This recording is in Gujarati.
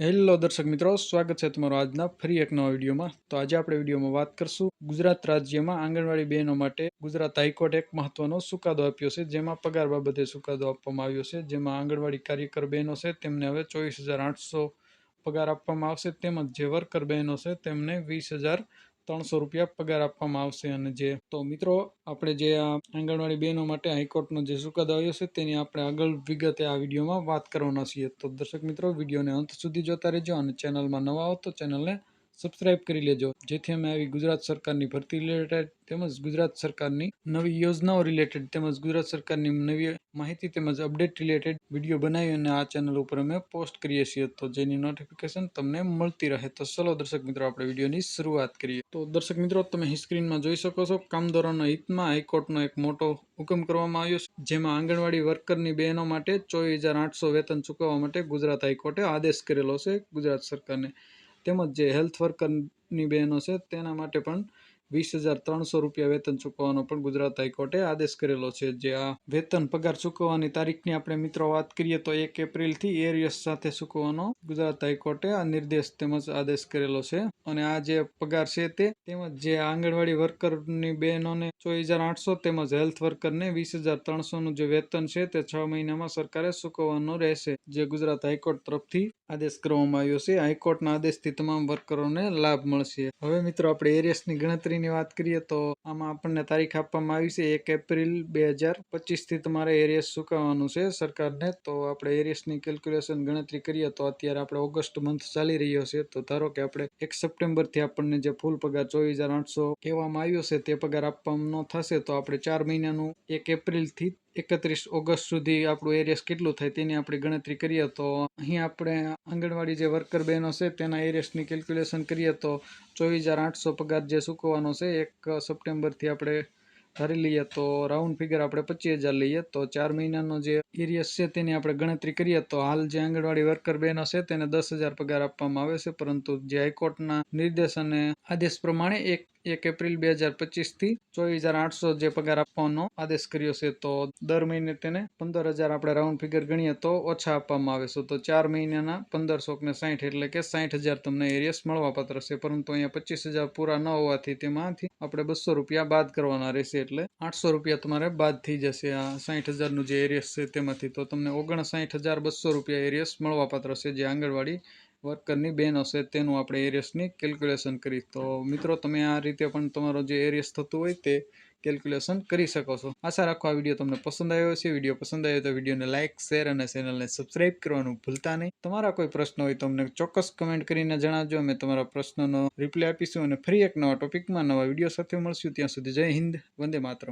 હેલો દર્શક મિત્રો, સ્વાગત છે તમારું આજના ફરી એક નવા વિડીયોમાં. તો આજે આપણે વિડીયોમાં વાત કરશું ગુજરાત રાજ્યમાં આંગણવાડી બહેનો માટે ગુજરાત હાઈકોર્ટ એક મહત્વનો ચુકાદો આપ્યો છે, જેમાં પગાર બાબતે ચુકાદો આપવામાં આવ્યો છે. જેમાં આંગણવાડી કાર્યકર બહેનો છે, તેમને હવે ચોવીસ પગાર આપવામાં આવશે. તેમજ જે વર્કર બહેનો છે, તેમને વીસ ત્રણસો રૂપિયા પગાર આપવામાં આવશે અને જે તો મિત્રો, આપણે જે આ આંગણવાડી બહેનો માટે હાઈકોર્ટનો જે ચુકાદો આવ્યો છે, તેની આપણે આગળ વિગતે આ વિડીયોમાં વાત કરવાના છીએ. તો દર્શક મિત્રો, વિડીયોને અંત સુધી જોતા રહેજો અને ચેનલમાં નવા હો તો ચેનલને સબસ્ક્રાઇબ કરી લેજો. જેથી અમે આવી ગુજરાત સરકારની ભરતી રિલેટેડ તેમજ ગુજરાત સરકારની નવી યોજનાઓ રિલેટેડ તેમજ ગુજરાત સરકારની નવી માહિતી તેમજ અપડેટ રિલેટેડ વીડિયો બનાવી અને આ ચેનલ ઉપર અમે પોસ્ટ કરીએ છીએ. તો જેની નોટિફિકેશન તમને મળતી રહે. તો ચલો દર્શક મિત્રો, આપણે વિડીયોની શરૂઆત કરીએ. તો દર્શક મિત્રો, તમે સ્ક્રીનમાં જોઈ શકો છો, કામદારોના હિતમાં હાઈકોર્ટનો એક મોટો હુકમ કરવામાં આવ્યો છે, જેમાં આંગણવાડી વર્કરની બહેનો માટે ચોવીસ હજાર આઠસો વેતન ચૂકવવા માટે ગુજરાત હાઈકોર્ટે આદેશ કરેલો છે ગુજરાત સરકારને. તેમજ જે હેલ્થ વર્કરની બહેનો છે તેના માટે પણ વીસ હજાર ત્રણસો રૂપિયા વેતન ચૂકવવાનો પણ ગુજરાત હાઈકોર્ટે આદેશ કરેલો છે. જે આ વેતન પગાર ચૂકવવાની તારીખની આપણે મિત્રો વાત કરીએ તો એક એપ્રિલથી એરિયસ સાથે ચૂકવવાનો ગુજરાત હાઈકોર્ટે આ નિર્દેશ તેમજ આદેશ કરેલો છે. અને આ જે પગાર છે તે તેમજ જે આંગણવાડી વર્કરની બહેનોને ચોવીસ હજાર આઠસો તેમજ હેલ્થ વર્કરને વીસ હજાર ત્રણસોનું જે વેતન છે તે છ મહિનામાં સરકારે ચૂકવવાનું રહેશે. જે ગુજરાત હાઈકોર્ટ તરફથી આદેશ કરવામાં આવ્યો છે. હાઈકોર્ટના આદેશથી તમામ વર્કરોને લાભ મળશે. હવે મિત્રો, આપણે એરિયસની ગણતરીની વાત કરીએ તો આમાં આપણને તારીખ આપવામાં આવી છે એક એપ્રિલ બે હજાર પચીસથી તમારે એરિયસ ચૂકવવાનું છે સરકારને. તો આપણે એરિયસની કેલ્ક્યુલેશન ગણતરી કરીએ તો અત્યારે આપણે ઓગસ્ટ મંથ ચાલી રહ્યો છે. તો ધારો કે આપણે એક સપ્ટેમ્બરથી આપણને જે ફૂલ પગાર ચોવીસ હજાર આઠસો કહેવામાં આવ્યો છે તે પગાર આપવાનો થશે તો આપણે ચાર મહિનાનું એક એપ્રિલથી એકત્રીસ ઓગસ્ટ સુધી આપણું એરિયસ કેટલું થાય તેની આપણે ગણતરી કરીએ તો અહીં આપણે આંગણવાડી જે વર્કર બહેનો છે તેના એરિયસની કેલ્ક્યુલેશન કરીએ તો ચોવીસ હજાર આઠસો પગાર જે ચૂકવવાનો છે, એક સપ્ટેમ્બરથી આપણે ધારી લઈએ તો રાઉન્ડ ફિગર આપણે પચીસ હજાર લઈએ તો ચાર મહિનાનો જે એરિયસ છે તેની આપણે ગણતરી કરીએ તો હાલ જે આંગણવાડી વર્કર બહેનો છે તેને દસ હજાર પગાર આપવામાં આવે છે, પરંતુ જે હાઈકોર્ટના નિર્દેશ અને આદેશ પ્રમાણે એક એક એપ્રિલ બે હજાર પચીસથી ચોવીસ હજાર આઠસો જે પગાર આપવાનો આદેશ કર્યો છે, તો દર મહિને તેને પંદર હજાર આપણે રાઉન્ડ ફિગર ગણીએ તો ઓછા આપવામાં આવે છે. તો ચાર મહિનાના પંદરસો ને સાઠ એટલે કે સાઠ હજાર તમને એરિયસ મળવાપાત્ર છે, પરંતુ અહીંયા પચીસ હજાર પૂરા ન હોવાથી તેમાંથી આપણે બસો રૂપિયા બાદ કરવાના રહેશે. એટલે આઠસો રૂપિયા તમારે બાદ થઈ જશે. આ સાઠ હજારનું જે એરિયસ છે તેમાંથી તો તમને ઓગણસાઠ હજાર બસો રૂપિયા એરિયસ મળવાપાત્ર છે જે આંગણવાડી વર્કરની બેન છે તેનું આપણે એરિયસની કેલ્ક્યુલેશન કરી તો મિત્રો, તમે આ રીતે પણ તમારો જે એરિયસ થતું હોય તે કેલ્ક્યુલેશન કરી શકો છો. આશા રાખો આ વીડિયો તમને પસંદ આવ્યો છે વીડિયો પસંદ આવ્યો તો વિડીયોને લાઇક શેર અને ચેનલને સબસ્ક્રાઇબ કરવાનું ભૂલતા નહીં. તમારા કોઈ પ્રશ્ન હોય તો અમને ચોક્કસ કમેન્ટ કરીને જણાવજો. અમે તમારા પ્રશ્નનો રિપ્લાય આપીશું અને ફરી એક નવા ટોપિકમાં નવા વીડિયો સાથે મળશું. ત્યાં સુધી જય હિન્દ. વંદે માતરમ.